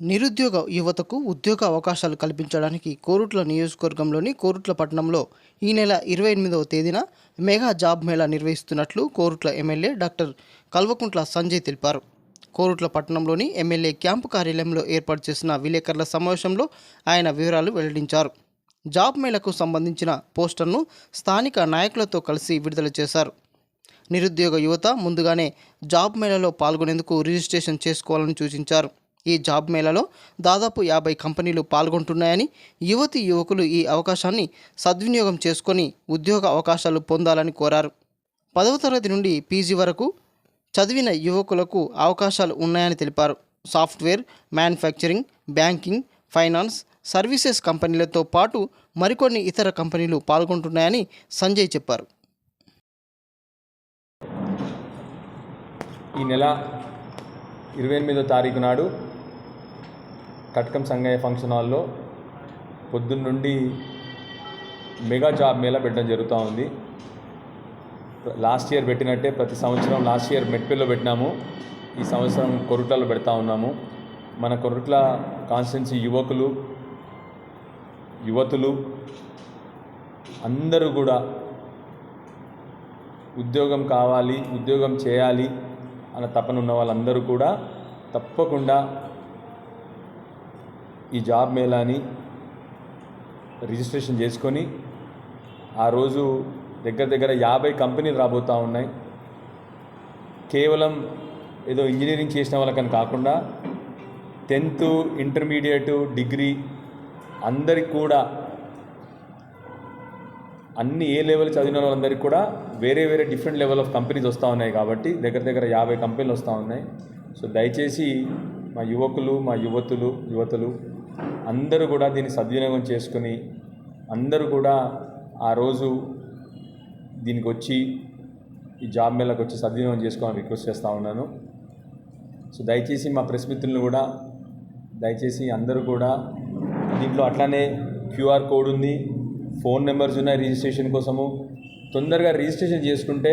నిరుద్యోగ యువతకు ఉద్యోగ అవకాశాలు కల్పించడానికి కోరుట్ల నియోజకవర్గంలోని కోరుట్ల పట్టణంలో ఈ నెల ఇరవై ఎనిమిదవ తేదీన మెగా జాబ్ మేళా నిర్వహిస్తున్నట్లు కోరుట్ల ఎమ్మెల్యే డాక్టర్ కల్వకుంట్ల సంజయ్ తెలిపారు. కోరుట్ల పట్టణంలోని ఎమ్మెల్యే క్యాంపు కార్యాలయంలో ఏర్పాటు చేసిన విలేకరుల సమావేశంలో ఆయన వివరాలు వెల్లడించారు. జాబ్ మేళకు సంబంధించిన పోస్టర్ను స్థానిక నాయకులతో కలిసి విడుదల చేశారు. నిరుద్యోగ యువత ముందుగానే జాబ్ మేళలో పాల్గొనేందుకు రిజిస్ట్రేషన్ చేసుకోవాలని సూచించారు. ఈ జాబ్ మేళాలో దాదాపు యాభై కంపెనీలు పాల్గొంటున్నాయని యువతి యువకులు ఈ అవకాశాన్ని సద్వినియోగం చేసుకొని ఉద్యోగ అవకాశాలు పొందాలని కోరారు. పదవ తరగతి నుండి పీజీ వరకు చదివిన యువకులకు అవకాశాలు ఉన్నాయని తెలిపారు. Software manufacturing banking finance services కంపెనీలతో పాటు మరికొన్ని ఇతర కంపెనీలు పాల్గొంటున్నాయని సంజయ్ చెప్పారు. ఈ నెల ఇరవై ఎనిమిదో తారీఖు నాడు కట్కం సంగయ్య ఫంక్షన్ హాల్లో పొద్దున్న నుండి మెగా జాబ్ మేళా పెట్టడం జరుగుతూ ఉంది. లాస్ట్ ఇయర్ పెట్టినట్టే ప్రతి సంవత్సరం లాస్ట్ ఇయర్ మెట్పల్లిలో పెట్టినాము. ఈ సంవత్సరం కొరుట్లలో పెడతా ఉన్నాము. మన కొరుట్ల కాన్స్టిట్యున్సీ యువకులు యువతులు అందరూ కూడా ఉద్యోగం కావాలి ఉద్యోగం చేయాలి అన్న తపన ఉన్న వాళ్ళందరూ కూడా తప్పకుండా ఈ జాబ్ మేళాని రిజిస్ట్రేషన్ చేసుకొని ఆ రోజు దగ్గర దగ్గర యాభై కంపెనీలు రాబోతూ ఉన్నాయి. కేవలం ఏదో ఇంజనీరింగ్ చేసిన వాళ్ళకని కాకుండా టెన్త్ ఇంటర్మీడియట్ డిగ్రీ అందరికి కూడా అన్ని ఏ లెవెల్ చదివిన వాళ్ళందరికీ కూడా వేరే వేరే డిఫరెంట్ లెవెల్ ఆఫ్ కంపెనీస్ వస్తూ ఉన్నాయి కాబట్టి దగ్గర దగ్గర యాభై కంపెనీలు వస్తూ ఉన్నాయి. సో దయచేసి మా యువకులు మా యువతులు యువతులు అందరూ కూడా దీన్ని సద్వినియోగం చేసుకుని అందరూ కూడా ఆ రోజు దీనికి వచ్చి ఈ జాబ్ మేళకు వచ్చి సద్వినియోగం చేసుకోవాలని రిక్వెస్ట్ చేస్తూ ఉన్నాను. సో దయచేసి మా ప్రెస్ మిత్రులను కూడా దయచేసి అందరూ కూడా దీంట్లో అట్లానే క్యూఆర్ కోడ్ ఉంది ఫోన్ నెంబర్స్ ఉన్నాయి రిజిస్ట్రేషన్ కోసము. తొందరగా రిజిస్ట్రేషన్ చేసుకుంటే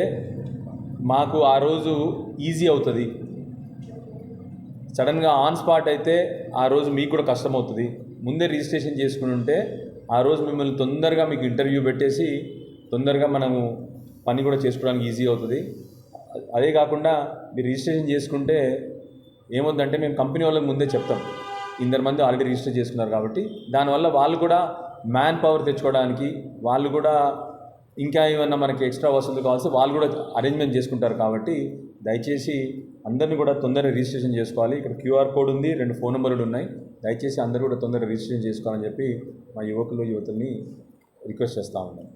మాకు ఆ రోజు ఈజీ అవుతుంది. సడన్గా ఆన్ స్పాట్ అయితే ఆ రోజు మీకు కూడా కష్టం అవుతుంది ముందే రిజిస్ట్రేషన్ చేసుకుని ఉంటే ఆ రోజు మిమ్మల్ని తొందరగా మీకు ఇంటర్వ్యూ పెట్టేసి తొందరగా మనము పని కూడా చేసుకోవడానికి ఈజీ అవుతుంది. అదే కాకుండా మీరు రిజిస్ట్రేషన్ చేసుకుంటే ఏమవుతుందంటే మేము కంపెనీ వాళ్ళకి ముందే చెప్తాం. ఇందరు మంది ఆల్రెడీ రిజిస్టర్ చేసుకున్నారు కాబట్టి దానివల్ల వాళ్ళు కూడా మ్యాన్ పవర్ తెచ్చుకోవడానికి వాళ్ళు కూడా ఇంకా ఏమన్నా మనకి ఎక్స్ట్రా వసతులు కావాల్సి వాళ్ళు కూడా అరేంజ్మెంట్ చేసుకుంటారు కాబట్టి దయచేసి అందరిని కూడా తొందరగా రిజిస్ట్రేషన్ చేసుకోవాలి. ఇక్కడ క్యూఆర్ కోడ్ ఉంది రెండు ఫోన్ నెంబర్లు ఉన్నాయి. దయచేసి అందరూ కూడా తొందరగా రిజిస్ట్రేషన్ చేసుకోవాలని చెప్పి మా యువకులు యువతుల్ని రిక్వెస్ట్ చేస్తూ ఉన్నాను